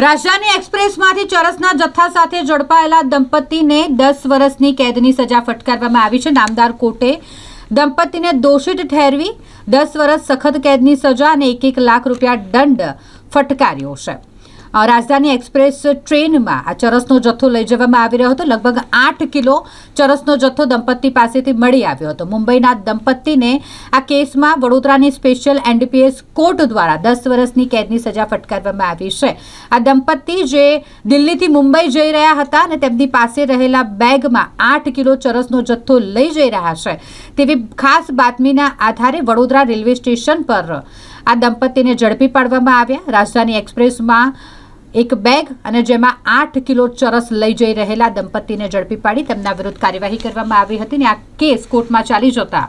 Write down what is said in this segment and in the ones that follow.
રાજધાની એક્સપ્રેસમાંથી ચરસના જથ્થા સાથે ઝડપાયેલા દંપતીને દસ વર્ષની કેદની સજા ફટકારવામાં આવી છે. નામદાર કોર્ટે દંપતીને દોષિત ઠેરવી દસ વર્ષ સખત કેદની સજા અને એક એક લાખ રૂપિયા દંડ ફટકાર્યો છે. રાજધાની એક્સપ્રેસ ટ્રેનમાં આ ચરસનો જથ્થો લઈ જવામાં આવી રહ્યો હતો. લગભગ આઠ કિલો ચરસનો જથ્થો દંપતી પાસેથી મળી આવ્યો હતો. મુંબઈના દંપતીને આ કેસમાં વડોદરાની સ્પેશિયલ એનડીપીએસ કોર્ટ દ્વારા દસ વર્ષની કેદની સજા ફટકારવામાં આવી છે. આ દંપતી જે દિલ્હીથી મુંબઈ જઈ રહ્યા હતા અને તેમની પાસે રહેલા બેગમાં આઠ કિલો ચરસનો જથ્થો લઈ જઈ રહ્યા છે. તેવી ખાસ બાતમીના આધારે વડોદરા રેલવે સ્ટેશન પર આ દંપતીને ઝડપી પાડવામાં આવ્યા. રાજધાની એક્સપ્રેસમાં એક બેગ અને જેમાં આઠ કિલો ચરસ લઈ જઈ રહેલા દંપતીને ઝડપી પાડી તેમના વિરુદ્ધ કાર્યવાહી કરવામાં આવી હતી અને આ કેસ કોર્ટમાં ચાલી જતા.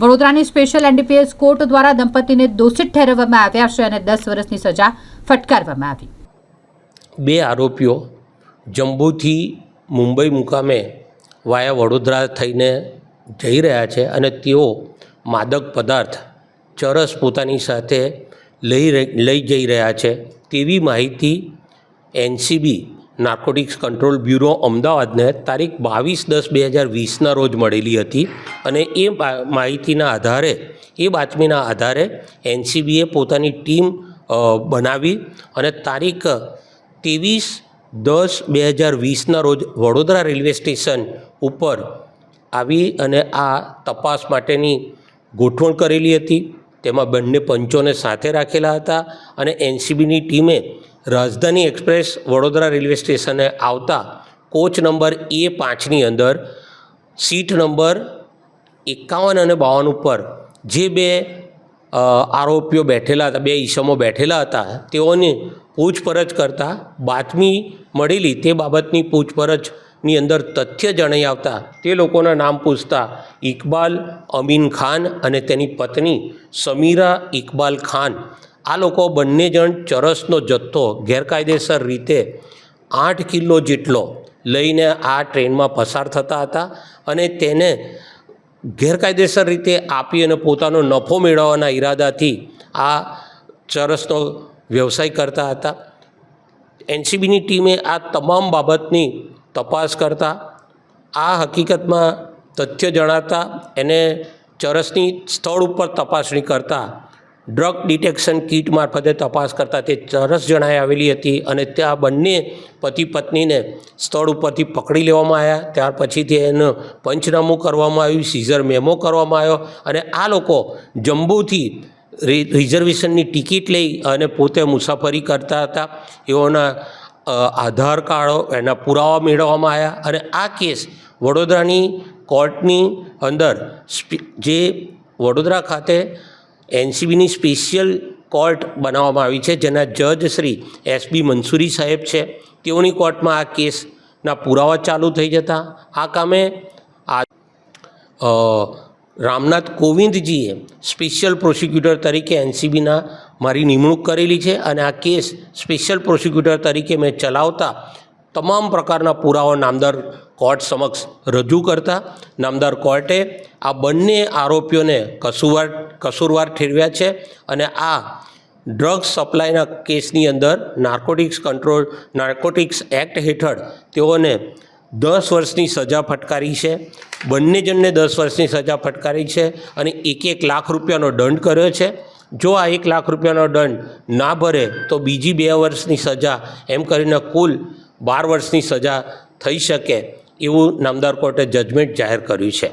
વડોદરાની સ્પેશિયલ એનડીપીએસ કોર્ટ દ્વારા દંપતીને દોષિત ઠેરવવામાં આવ્યા છે અને દસ વર્ષની સજા ફટકારવામાં આવી. બે આરોપીઓ જમ્બુથી મુંબઈ મુકામે વાયા વડોદરા થઈને જઈ રહ્યા છે અને તેઓ માદક પદાર્થ ચરસ પોતાની સાથે લઈ લઈ જઈ રહ્યા છે તેવી માહિતી એનસીબી નાર્કોટિક્સ કંટ્રોલ બ્યુરો અમદાવાદને તારીખ બાવીસ દસ બે હજાર વીસના રોજ મળેલી હતી અને એ માહિતીના આધારે, એ બાતમીના આધારે એનસીબીએ પોતાની ટીમ બનાવી અને તારીખ ત્રેવીસ દસ બે હજાર વીસના રોજ વડોદરા રેલવે સ્ટેશન ઉપર આવી અને આ તપાસ માટેની ગોઠવણ કરેલી હતી. તેમાં બંને પંચોને સાથે રાખેલા હતા અને એનસીબીની ટીમે રાજધાની એક્સપ્રેસ વડોદરા રેલવે સ્ટેશને આવતા કોચ નંબર એ પાંચની અંદર સીટ નંબર એકાવન અને બાવન ઉપર જે બે આરોપીઓ બેઠેલા હતા, બે ઈસમો બેઠેલા હતા, તેઓની પૂછપરછ કરતાં બાતમી મળેલી તે બાબતની પૂછપરછની અંદર તથ્ય જણાઈ આવતા તે લોકોના નામ પૂછતા ઇકબાલ અમીન ખાન અને તેની પત્ની સમીરા ઇકબાલ ખાન. આ લોકો બંને જણ ચરસનો જથ્થો ગેરકાયદેસર રીતે આઠ કિલો જેટલો લઈને આ ટ્રેનમાં પસાર થતા હતા અને તેને ગેરકાયદેસર રીતે આપી અને પોતાનો નફો મેળવવાના ઈરાદાથી આ ચરસનો વ્યવસાય કરતા હતા. એનસીબીની ટીમે આ તમામ બાબતની તપાસ કરતા આ હકીકતમાં તથ્ય જણાતા એને ચરસની સ્થળ ઉપર તપાસણી કરતા ડ્રગ ડિટેક્શન કીટ મારફતે તપાસ કરતાં તે ચરસ જણાઈ આવેલી હતી અને ત્યાં બંને પતિ પત્નીને સ્થળ ઉપરથી પકડી લેવામાં આવ્યા. ત્યાર પછીથી એનું પંચનામું કરવામાં આવ્યું સીઝર મેમો કરવામાં આવ્યો અને આ લોકો જમ્બુથી રિઝર્વેશનની ટિકિટ લઈ અને પોતે મુસાફરી કરતા હતા. એઓના આધાર કાર્ડો એના પુરાવા મેળવવામાં આવ્યા અને આ કેસ વડોદરાની કોર્ટની અંદર જે વડોદરા ખાતે એનસીબીની સ્પેશિયલ કોર્ટ બનાવવામાં આવી છે, જેના જજ શ્રી એસબી મંસૂરી સાહેબ છે. તેઓની કોર્ટમાં આ કેસના પુરાવા ચાલુ થઈ જતા. આ કામે આ રામનાથ કોવિંદજીએ સ્પેશિયલ પ્રોસિક્યુટર તરીકે એનસીબીના મારી નિમણૂક કરેલી છે અને આ કેસ સ્પેશિયલ પ્રોસિક્યુટર તરીકે મેં ચલાવતા તમામ પ્રકારના પુરાવા નામદાર કોર્ટ સમક્ષ રજૂ કરતા નામદાર કોર્ટે આ બંને આરોપીઓને કસુવાર કસૂરવાર ઠેરવ્યા છે અને આ ડ્રગ્સ સપ્લાયના કેસની અંદર નાર્કોટિક્સ કંટ્રોલ નાર્કોટિક્સ એક્ટ હેઠળ તેઓને દસ વર્ષની સજા ફટકારી છે. બંને જણને દસ વર્ષની સજા ફટકારી છે અને એક એક લાખ રૂપિયાનો દંડ કર્યો છે. જો આ એક લાખ રૂપિયાનો દંડ ના ભરે તો બીજી બે વર્ષની સજા એમ કરીને કુલ બાર વર્ષની સજા થઈ શકે એવું નામદાર કોર્ટે જજમેન્ટ જાહેર કર્યું છે.